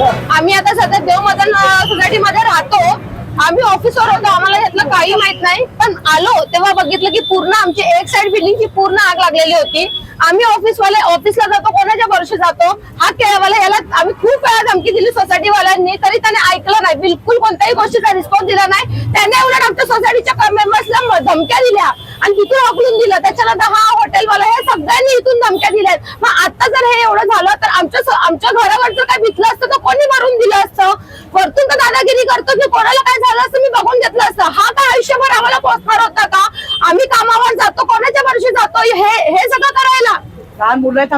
आम्ही आता सध्या देव मदन सोसायटी मध्ये राहतो. आम्ही ऑफिसवर होतो आम्हाला यातलं काही माहीत नाही. पण आलो तेव्हा बघितलं की पूर्ण आमची एक साइड बिल्डिंगची पूर्ण आग लागलेली होती. आम्ही ऑफिसवाले ऑफिसला जातो कोणाच्या वर्षी जातो? हा केळावाला याला आम्ही खूप वेळा धमकी दिली सोसायटीवाल्यांनी तरी त्याने ऐकलं नाही. बिलकुल कोणत्याही गोष्टीचा रिस्पॉन्स दिला नाही. त्याने उलट आमच्या सोसायटीच्या मेंबर्सला धमक्या दिल्या. आणि तिथून हकलून दिलं. त्याच्यानंतर हा हॉटेलवाला हे सगळ्यांनी इथून धमक्या दिल्यात. मग आता जर हे एवढं झालं तर आमच्या आमच्या घरावरचं काय भितलं असतं तर कोणी मारून दिलं असतं? वरतून तर दादागिरी करतो की कोणाला काय झालं असतं मी बघून घेतलं असतं. हा काय आयुष्यभर आम्हाला पोचणार होता का? आम्ही कामावर जातो कोणाच्या वर्षी जातो? हे हे सगळं करायला.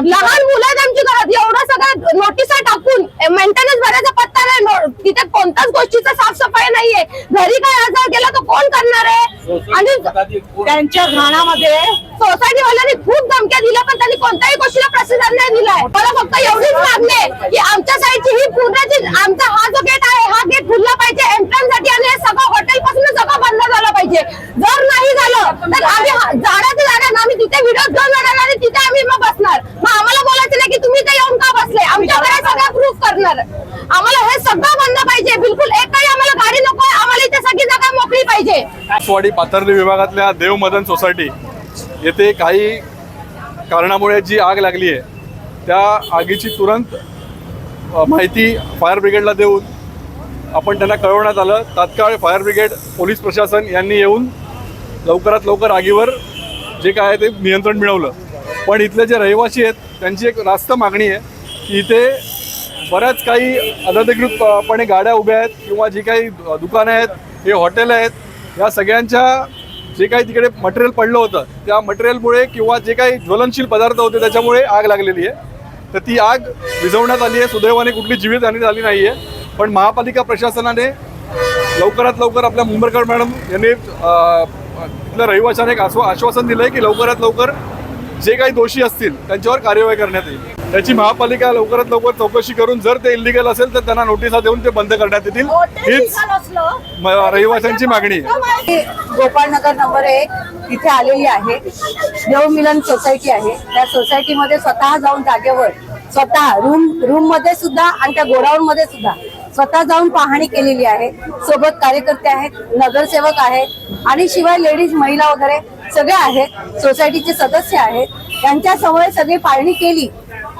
लहान मुलं आहेत आमची. घरात. एवढं सगळं नोटिसा टाकून. मेंटेनन्स भरायचा पत्ता नाही. तिथे कोणत्याच गोष्टीचा साफसफाई नाहीये. घरी काय आजार गेला तर कोण करणार आहे? आणि त्यांच्या घरामध्ये सोसायटी वाल्यांनी खूप धमक्या दिल्या पण त्यांनी कोणत्याही गोष्टीला प्रतिसाद नाही दिलाय. मला फक्त एवढीच मागणी आहे की आमच्या साईडची ही पूर्णची आमचा हा जो गेट आहे हा गेट खुलला पाहिजे एंट्रन्ससाठी आणि हे सगळं हॉटेल पासून सगळं बंद झालं पाहिजे जर नाही झालं तर आम्ही हा- जाण्याचं जाणार आम्ही तिथे व्हिडिओ घेऊन जाणार आणि तिथे आम्ही मग बसणार मग आम्हाला बोलायचं नाही की तुम्ही इथे येऊन का बसले आमच्याकडे सगळं प्रूफ करणार आम्हाला हे सगळं बंद पाहिजे बिलकुल एकही आम्हाला गाडी नको आम्हाला इथे सगळी जागा मोकळी पाथर्ली विभागातल्या देव मदन सोसायटी येथे काही कारणामुळे जी आग लागली आहे त्या आगीची तुरंत माहिती फायर ब्रिगेडला देऊन आपण त्यांना कळवण्यात आलं. तात्काळ फायर ब्रिगेड पोलीस प्रशासन यांनी येऊन लवकरात लवकर आगीवर जे काय आहे ते नियंत्रण मिळवलं. पण इथले जे रहिवासी आहेत त्यांची एक रास्त मागणी आहे की इथे बऱ्याच काही अनधिकृतपणे गाड्या उभ्या आहेत किंवा जी काही दुकानं आहेत हे हॉटेल आहेत या सगळ्यांच्या जे काही तिकडे मटेरियल पडलं होतं त्या मटेरियलमुळे किंवा जे काही ज्वलनशील पदार्थ होते त्याच्यामुळे आग लागलेली आहे. तर ती आग विझवण्यात आली आहे. सुदैवाने कुठली जीवितहानी झाली नाही आहे पण महापालिका प्रशासनाने लवकरात लवकर आपल्या मुंबईकर मॅडम यांनी तिथल्या रहिवाशाने रहिवाशांना एक आश्वा आश्वासन दिलं आहे की लवकरात लवकर जे काही दोषी असतील त्यांच्यावर कार्यवाही करण्यात येईल. त्याची महापालिका लवकरात लवकर चौकशी करून जर ते इलिगल असेल तर त्यांना नोटिसा देऊन ते बंद करण्यात येतील. हीच रहिवाशांची मागणी आहे. गोपाळनगर नंबर एक तिथे आलेली आहे. देवमिलन सोसायटी आहे. त्या सोसायटीमध्ये स्वतः जाऊन जागेवर स्वतः रूम रूममध्ये सुद्धा आणि त्या गोडाऊन मध्ये सुद्धा स्वतः जाऊन पाहणी केलेली आहे. सोबत कार्यकर्ते आहेत नगरसेवक आहेत आणि शिवाय लेडीज महिला वगैरे सगळे आहेत. सोसायटीचे सदस्य आहेत. त्यांच्यासमोर सगळी पाहणी केली.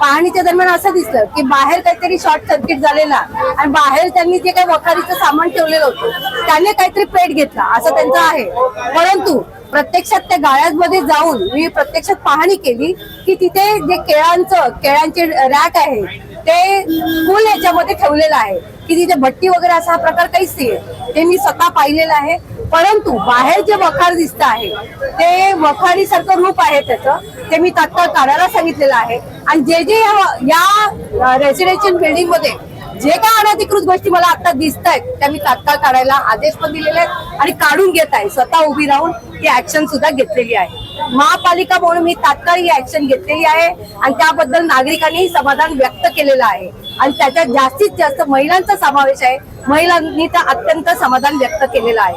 पाहणीच्या दरम्यान असं दिसलं की बाहेर काहीतरी शॉर्ट सर्किट झालेला आणि बाहेर त्यांनी जे काही वखारीचं सामान ठेवलेलं होतं त्याने काहीतरी पेट घेतला असं त्यांचं आहे. परंतु प्रत्यक्षात त्या गाळ्यांमध्ये जाऊन मी प्रत्यक्षात पाहणी केली की तिथे जे केळांचं केळांचे रॅक आहे ते फुल याच्यामध्ये ठेवलेलं आहे. की तिथे भट्टी वगैरे असा हा प्रकार काहीच नाही ते मी स्वतः पाहिलेलं आहे. परंतु बाहेर जे वखार दिसत आहे ते वखारी सारखं रूप आहे त्याचं. ते मी तात्काळ काढायला सांगितलेलं आहे. आणि जे जे या- या रेसिडेन्शियल बिल्डिंगमध्ये जे काय अनधिकृत गोष्टी मला आता दिसत आहेत त्या मी तात्काळ काढायला आदेश पण दिलेले आहेत आणि काढून घेत आहे. स्वतः उभी राहून ती ऍक्शन सुद्धा घेतलेली आहे. महापालिका म्हणून मी तात्काळ ही ऍक्शन घेतलेली आहे आणि त्याबद्दल नागरिकांनी समाधान व्यक्त केलेलं आहे. आणि त्याच्यात जास्तीत जास्त महिलांचा समावेश आहे. महिलांनी तर अत्यंत समाधान व्यक्त केलेलं आहे.